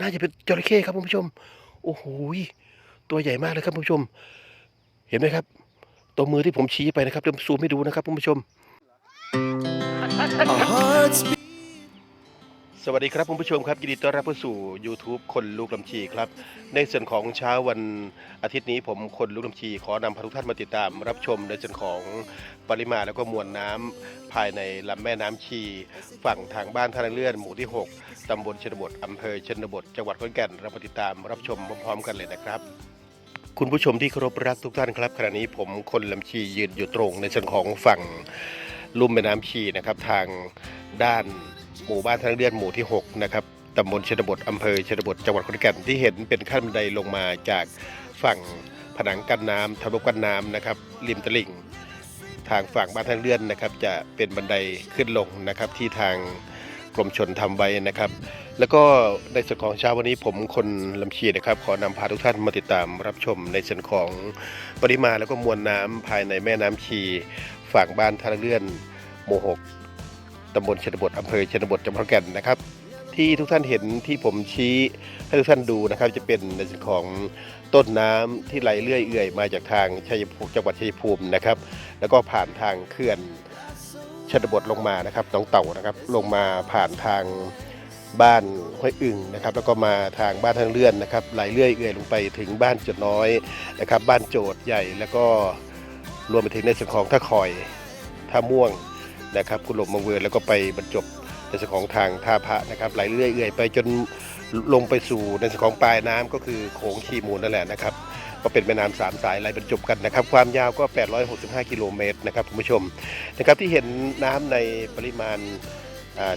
น่าจะเป็นจระเข้ครับคุณผู้ชม โอ้โหตัวใหญ่มากเลยครับคุณผู้ชม เห็นไหมครับ ตัวมือที่ผมชี้ไปนะครับเดี๋ยวซูมให้ดูนะครับคุณผู้ชม สวัสดีครับคุณผู้ชมครับยินดีต้อนรับเข้าสู่ YouTube คนลูกลำชีครับ ในส่วนของเช้าวันอาทิตย์นี้ผมคนลูกลำชี ขอนำพาทุกท่านมาติดตาม รับชมในส่วนของปริมาณแล้วก็มวลน้ำภายในลำแม่น้ำชี ฝั่งทางบ้านท่าเลื่อนหมู่ที่ 6ตำบลชนบทอำเภอชนบทจังหวัดขอนแก่นเรามาติดตามรับชมพร้อมๆกันเลยนะครับคุณผู้ชมที่เคารพรักทุกท่านครับขณะนี้ผมคนลำชียืนอยู่ตรงในส่วนของฝั่งลุ่มแม่น้ำชีนะครับทางด้าน หมู่บ้านทางเลื่อนหมู่ที่ 6 นะครับตำบลชนบทอำเภอชนบทจังหวัดขอนแก่นที่เห็นเป็นขั้นบันไดลงมาจากฝั่งผนังกั้นน้ำทะลุกั้นน้ำนะครับริมตลิ่ง ทางฝั่งบ้านทางเลื่อนนะครับ จะเป็นบันไดขึ้นลงนะครับที่ทางกรมชนทำไว้นะครับ แล้วก็ในส่วนของเช้าวันนี้ผมคนลำชีนะครับ ขอนำพาทุกท่านมาติดตามรับชมในส่วนของปริมาณแล้วก็มวลน้ำภายในแม่น้ำชีฝั่งบ้านทางเลื่อนหมู่หก ตำบลชนบทอำเภอชนบทจังหวัดขอนแก่นนะครับ ที่ทุกท่านเห็นที่ผมชี้ให้ทุกท่านดูนะครับ จะเป็นในส่วนของต้นน้ำที่ไหลเลื่อยเอื่อยมาจากทางชัยภูมิจังหวัดชัยภูมินะครับ แล้วก็ผ่านทางเขื่อนชนบทลงมานะครับหนองเต่านะครับลงมาผ่านทางบ้านห้วยอึ่งนะครับแล้วก็มาทางบ้านทางเลื่อนนะครับไหลเลื่อยเอื่อยลงไปถึงบ้านจุดน้อยนะครับ บ้านโจดใหญ่แล้วก็รวมไปถึงในส่วนของท่าคอยท่าม่วง นะครับกุหลบมังเวอร์แล้วก็ไปบรรจบในส่วนของทางท่าพระนะครับไหลเลื่อยเอื่อยไปจนลงไปสู่ในส่วนของปลายน้ำก็คือโขงชีมูลนั่นแหละนะครับก็เป็นแม่น้ำสามสายไหลบรรจบกันนะครับ ความยาวก็ 865 กิโลเมตรนะครับคุณผู้ชมนะครับที่เห็นน้ำในปริมาณ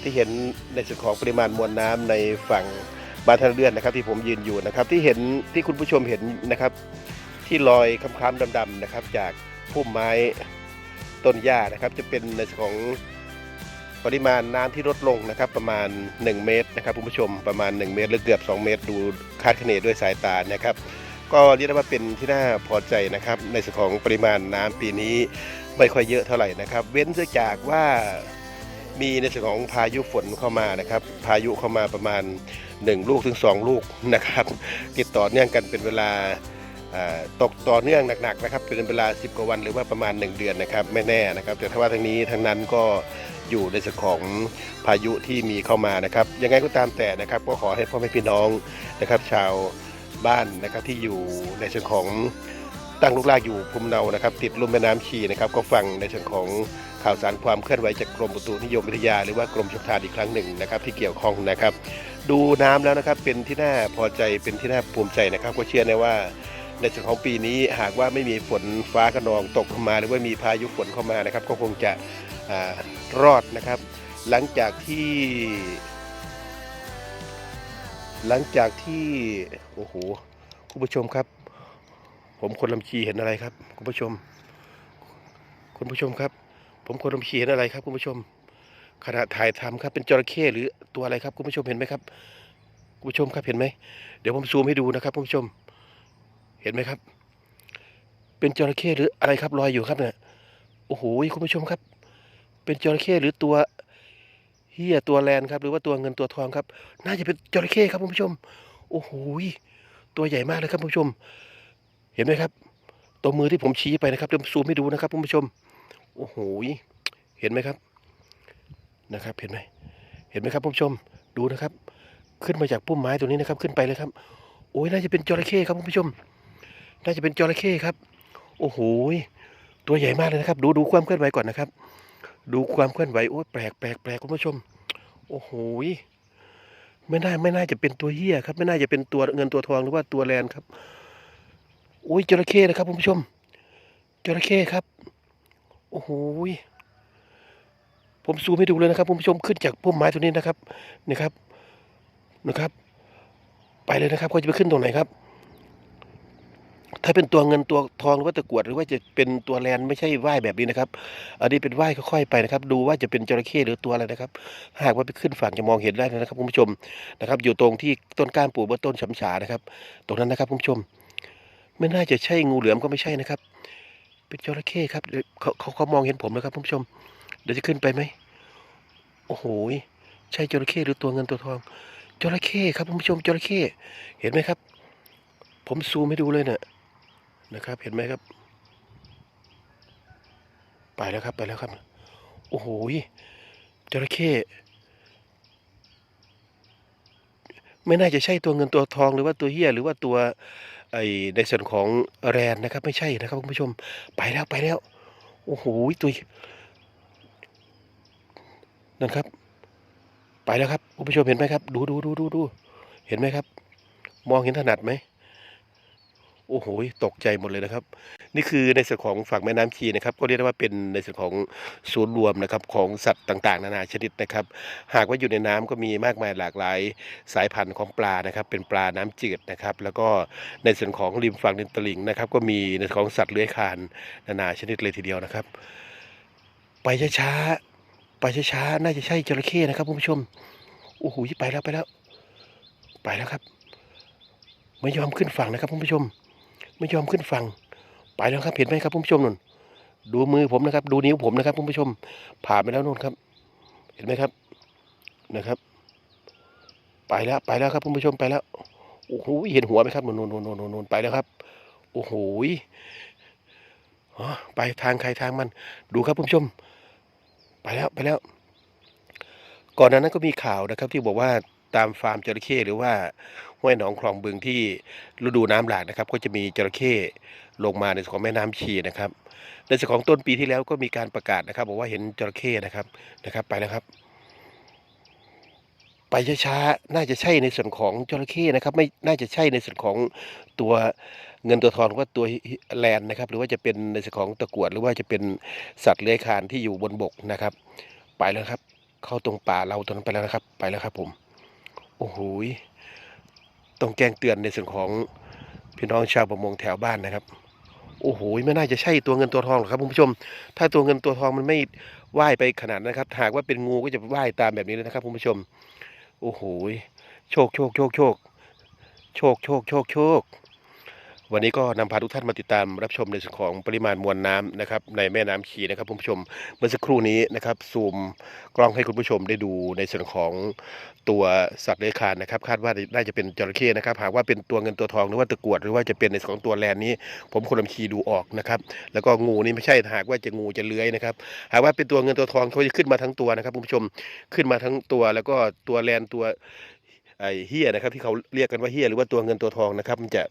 ที่เห็นในส่วนของปริมาณมวลน้ำในฝั่งบานท่าเลื่อนนะครับ ที่ผมยืนอยู่นะครับ ที่เห็นที่คุณผู้ชมเห็นนะครับ ที่ลอยคล้ำๆดำๆนะครับ จากพุ่มไม้ ต้นหญ้านะครับ จะเป็นในส่วนของปริมาณน้ำที่ลดลงนะครับ ประมาณ 1 เมตรนะครับคุณผู้ชมประมาณ 1 เมตร หรือเกือบ 2 เมตร ดูคาดคะเนด้วยสายตานะครับ ก็เรียกได้ว่าเป็นที่น่าพอใจนะครับ ในส่วนของปริมาณน้ำปีนี้ไม่ค่อยเยอะเท่าไหร่นะครับ เว้นเสียจากว่ามีในส่วนของพายุฝนเข้ามานะครับ พายุเข้ามาประมาณ 1 ลูกถึง 2 ลูกนะครับ ติดต่อเนื่องกันเป็นเวลา ตกต่อเนื่องหนักๆนะครับเป็นเวลา 10 กว่าวันหรือว่าประมาณ 1 เดือนนะครับไม่แน่นะครับ แต่ถ้าว่าทั้งนี้ทั้งนั้นก็อยู่ในส่วนของพายุที่มีเข้ามานะครับ ยังไงก็ตามแต่นะครับ ก็ขอให้พ่อแม่พี่น้องนะครับ ชาวบ้านนะครับที่อยู่ในส่วนของตั้งลูกลากอยู่ภูมิเนานะครับ ติดลุ่มแม่น้ำชีนะครับ ก็ฟังในส่วนของข่าวสารความเคลื่อนไหวจากกรมอุตุนิยมวิทยา หรือว่ากรมชลประทานอีกครั้งหนึ่งนะครับ ที่เกี่ยวข้องนะครับ ดูน้ำแล้วนะครับเป็นที่น่าพอใจเป็นที่น่าภูมิใจนะครับ ก็เชื่อแน่ว่า ในส่วนของปีนี้หากว่าไม่มีฝนฟ้าขนองตกเข้ามาหรือว่ามีพายุฝนเข้ามานะครับ ก็คงจะอรอดนะครับ หลังจากที่ หลังจากที่โอ้โหคุณผู้ชมครับ ผมคนลำชีเห็นอะไรครับคุณผู้ชม คุณผู้ชมครับ ผมคนลำชีเห็นอะไรครับคุณผู้ชมขณะถ่ายทำครับเป็นจระเข้หรือตัวอะไรครับคุณผู้ชมเห็นไหมครับคุณผู้ชมครับเห็นไหมเดี๋ยวผมซูมให้ดูนะครับคุณผู้ชม ห็นไหมครับ เป็นจระเข้หรืออะไรครับลอยอยู่ครับเนี่ยโอ้โหคุณผู้ชมครับ เป็นจระเข้หรือตัวเฮียตัวแลนครับ หรือว่าตัวเงินตัวทองครับ น่าจะเป็นจระเข้ครับคุณผู้ชม โอ้โหตัวใหญ่มากเลยครับคุณผู้ชม เห็นไหมครับ ตัวมือที่ผมชี้ไปนะครับเดี๋ยวผมซูมให้ดูนะครับคุณผู้ชม โอ้โหเห็นไหมครับนะครับ เห็นไหมเห็นไหมครับคุณผู้ชมดูนะครับ ขึ้นมาจากพุ่มไม้ตัวนี้นะครับ ขึ้นไปเลยครับ โอ้ยน่าจะเป็นจระเข้ครับคุณผู้ชม น่าจะเป็นจระเข้ครับ โอ้โหตัวใหญ่มากเลยนะครับ ดูดูความเคลื่อนไหวก่อนนะครับ ดูความเคลื่อนไหวโอ้ยแปลกแปลกแปลกคุณผู้ชม โอ้โหไม่น่าไม่น่าจะเป็นตัวเหี้ยครับ ไม่น่าจะเป็นตัวเงินตัวทองหรือว่าตัวแลนครับโอ้ยจระเข้นะครับคุณผู้ชมจระเข้ครับ โอ้โหผมซูมให้ดูเลยนะครับคุณผู้ชมขึ้นจากพุ่มไม้ตัวนี้นะครับนี่ครับนะครับ ไปเลยนะครับเขาจะไปขึ้นตรงไหนครับ ถ้าเป็นตัวเงินตัวทองหรือว่าตะกวดหรือว่าจะเป็นตัวแลนไม่ใช่ว่ายแบบนี้นะครับ อันนี้เป็นว่ายค่อยๆไปนะครับ ดูว่าจะเป็นจระเข้หรือตัวอะไรนะครับ หากว่าไปขึ้นฝั่งจะมองเห็นได้นะครับคุณผู้ชมนะครับ อยู่ตรงที่ต้นก้านปูบนต้นฉำฉานะครับ ตรงนั้นนะครับคุณผู้ชม ไม่น่าจะใช่งูเหลือมก็ไม่ใช่นะครับ เป็นจระเข้ครับเดี๋ยวเขาเขาเขามองเห็นผมนะครับคุณผู้ชม เดี๋ยวจะขึ้นไปไหมโอ้โหใช่จระเข้หรือตัวเงินตัวทองจระเข้ครับคุณผู้ชมจระเข้เห็นไหมครับ ผมซูมให้ดูเลยเนะ่ะ นะครับ เห็นไหมครับ ไปแล้วครับไปแล้วครับ โอ้โหจระเข้ไม่น่าจะใช่ตัวเงินตัวทองหรือว่าตัวเฮียหรือว่าตัวไอในส่วนของแรนนะครับ ไม่ใช่นะครับคุณผู้ชม ไปแล้วไปแล้ว โอ้โหตัวนั่นครับ ไปแล้วครับคุณผู้ชมเห็นไหมครับ ดูดูดูดูดูเห็นไหมครับ มองเห็นถนัดไหม โอ้โหตกใจหมดเลยนะครับ นี่คือในส่วนของฝั่งแม่น้ำชีนะครับ ก็เรียกได้ว่าเป็นในส่วนของศูนย์รวมนะครับของสัตว์ต่างๆ นานาชนิดนะครับ หากว่าอยู่ในน้ำก็มีมากมายหลากหลายสายพันธุ์ของปลานะครับ เป็นปลาน้ำจืดนะครับ แล้วก็ในส่วนของริมฝั่งริมตลิ่งนะครับ ก็มีในส่วนของสัตว์เลื้อยคลานนานาชนิดเลยทีเดียวนะครับ ไปช้าๆไปช้าๆน่าจะใช่จระเข้นะครับคุณผู้ชมโอ้โหไปแล้วไปแล้ว ไปแล้วครับไม่ยอมขึ้นฝั่งนะครับคุณผู้ชม ไม่ยอมขึ้นฝั่งไปแล้วครับเห็นไหมครับผู้ชมนุ่นดูมือผมนะครับ ดูนิ้วผมนะครับผู้ชม ผ่านไปแล้วนุ่นครับ เห็นไหมครับนะครับ ไปแล้วไปแล้วครับผู้ชมไปแล้วโอ้โหเห็นหัวไหมครับนุ่นนุ่นนุ่นนุ่นไปแล้วครับ โอ้โหอ๋อไปทางใครทางมัน ดูครับผู้ชม ไปแล้วไปแล้ว ก่อนหนานั้นก็มีข่าวนะครับ ที่บอกว่าตามฟาร์มจระเข้หรือว่า ห้วยหนองคลองบึงที่ฤดูน้ำหลากนะครับ ก็จะมีจระเข้ลงมาในส่วนของแม่น้ำชีนะครับ ในส่วนของต้นปีที่แล้วก็มีการประกาศนะครับ บอกว่าเห็นจระเข้นะครับนะครับไปแล้วครับ ไปช้าๆน่าจะใช่ในส่วนของจระเข้นะครับ ไม่น่าจะใช่ในส่วนของตัวเงินตัวทองหรือว่าตัวแลนนะครับ หรือว่าจะเป็นในส่วนของตะกรวดหรือว่าจะเป็นสัตว์เลื้อยคลานที่อยู่บนบกนะครับ ไปแล้วครับ เข้าตรงป่าเราตรงนั้นไปแล้วนะครับ ไปแล้วครับผม โอ้โห ต้องแจ้งเตือนในส่วนของพี่น้องชาวประมงแถวบ้านนะครับ โอ้โหไม่น่าจะใช่ตัวเงินตัวทองหรอกครับคุณผู้ชม ถ้าตัวเงินตัวทองมันไม่ว่ายไปขนาดนั้นครับ หากว่าเป็นงูก็จะว่ายตามแบบนี้เลยนะครับคุณผู้ชม โอ้โหโชคโชคโชคโชคโชคโชคโชคโชค วันนี้ก็นำพาทุกท่านมาติดตามรับชมในส่วนของปริมาณมวลน้ำนะครับในแม่น้ำชีนะครับคุณผู้ชมเมื่อสักครู่นี้นะครับซูมกล้องให้คุณผู้ชมได้ดูในส่วนของตัวสัตว์เลื้อยคลานนะครับ คาดว่าน่าจะเป็นจระเข้นะครับหากว่าเป็นตัวเงินตัวทองหรือว่าตะกรวดหรือว่าจะเป็นในส่วนของตัวแลนนี้ ผมคนลำชีดูออกนะครับแล้วก็งูนี่ไม่ใช่หากว่าจะงูจะเลื้อยนะครับหากว่าเป็นตัวเงินตัวทองเขาจะขึ้นมาทั้งตัวนะครับคุณผู้ชมขึ้นมาทั้งตัว แล้วก็ตัวแลนตัว ไอ้เฮียนะครับที่เขาเรียกกันว่าเฮียหรือว่าตัวเงินตัวทองนะครับ มันจะ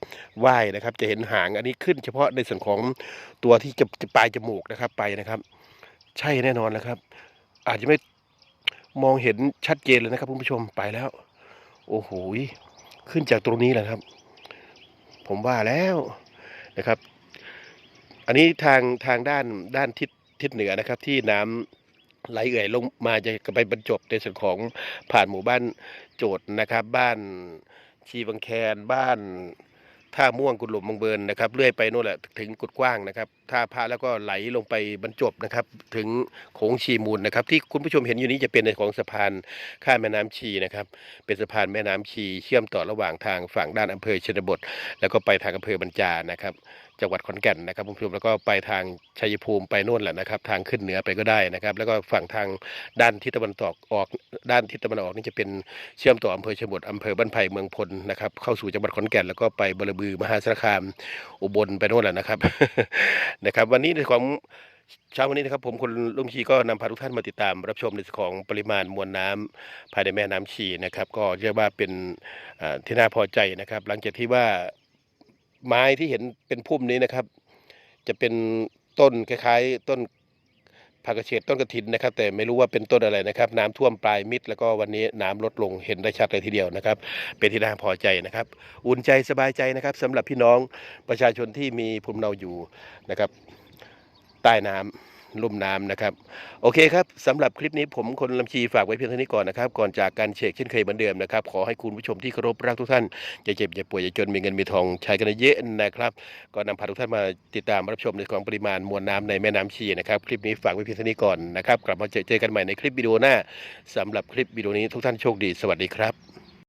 ว่ายนะครับ จะเห็นหางอันนี้ขึ้น เฉพาะในส่วนของตัวที่จะจะปลายจมูกนะครับไปนะครับ ใช่แน่นอนนะครับ อาจจะไม่มองเห็นชัดเจนเลยนะครับคุณผู้ชมไปแล้ว โอ้โหขึ้นจากตรงนี้แหละครับ ผมว่าแล้วนะครับ อันนี้ทางทางด้านด้านทิศทิศเหนือนะครับที่น้ำ ไหลเอื่อยลงมาจะไปบรรจบในส่วนของผ่านหมู่บ้านโจดนะครับ บ้านชีบังแคนบ้านท่าม่วงกุดหลุมบางเบินนะครับเลื่อยไปโน่นแหละถึงกุดกว้างนะครับท่าพระแล้วก็ไหลลงไปบรรจบนะครับ ถึงโขงชีมูลนะครับ ที่คุณผู้ชมเห็นอยู่นี้จะเป็นในของสะพานข้ามแม่น้ำชีนะครับ เป็นสะพานแม่น้ำชี เชื่อมต่อระหว่างทางฝั่งด้านอำเภอชนบท แล้วก็ไปทางอำเภอบรรจานะครับ จังหวัดขอนแก่นนะครับคุณผู้ชมแล้วก็ไปทางชัยภูมิไปโน่นแหละนะครับ ทางขึ้นเหนือไปก็ได้นะครับ แล้วก็ฝั่งทางด้านทิศตะวันตกออกด้านทิศตะวันออกนี่จะเป็นเชื่อมต่ออำเภอชบทอำเภอบ้านไผ่เมืองพลนะครับ เข้าสู่จังหวัดขอนแก่นแล้วก็ไปบรบือมหาสารคามอุบลไปโน่นแหละนะครับนะครับ วันนี้ในของเช้าวันนี้นะครับผมคนลุงชีก็นำพาทุกท่านมาติดตาม รับชมในของปริมาณมวลน้ำภายในแม่น้ำชีนะครับ ก็เรียกว่าเป็นที่น่าพอใจนะครับ หลังจากที่ว่า ไม้ที่เห็นเป็นพุ่มนี้นะครับ จะเป็นต้นคล้ายๆ ต้นผักกระเฉดต้นกระถินนะครับ แต่ไม่รู้ว่าเป็นต้นอะไรนะครับ น้ำท่วมปลายมิดแล้วก็วันนี้น้ำลดลงเห็นได้ชัดเลยทีเดียวนะครับ เป็นที่น่าพอใจนะครับ อุ่นใจสบายใจนะครับสำหรับพี่น้องประชาชนที่มีภูมิเนาอยู่นะครับ ใต้น้ำ ลุ่มน้ำนะครับ โอเคครับสำหรับคลิปนี้ผมคนลำชีฝากไว้เพียงเท่านี้ก่อนนะครับ ก่อนจากการเช็คเช่นเคยเหมือนเดิมนะครับ ขอให้คุณผู้ชมที่เคารพรักทุกท่านอย่าเจ็บอย่าป่วยอย่าจนมีเงินมีทองใช้กันเยอะนะครับ ก็นำพาทุกท่านมาติดตามรับชมในของปริมาณมวลน้ำในแม่น้ำชีนะครับคลิปนี้ฝากไว้เพียงเท่านี้ก่อนนะครับกลับมาเจอเจอกันใหม่ในคลิปวิดีโอหน้าสำหรับคลิปวิดีโอนี้ทุกท่านโชคดี สวัสดีครับ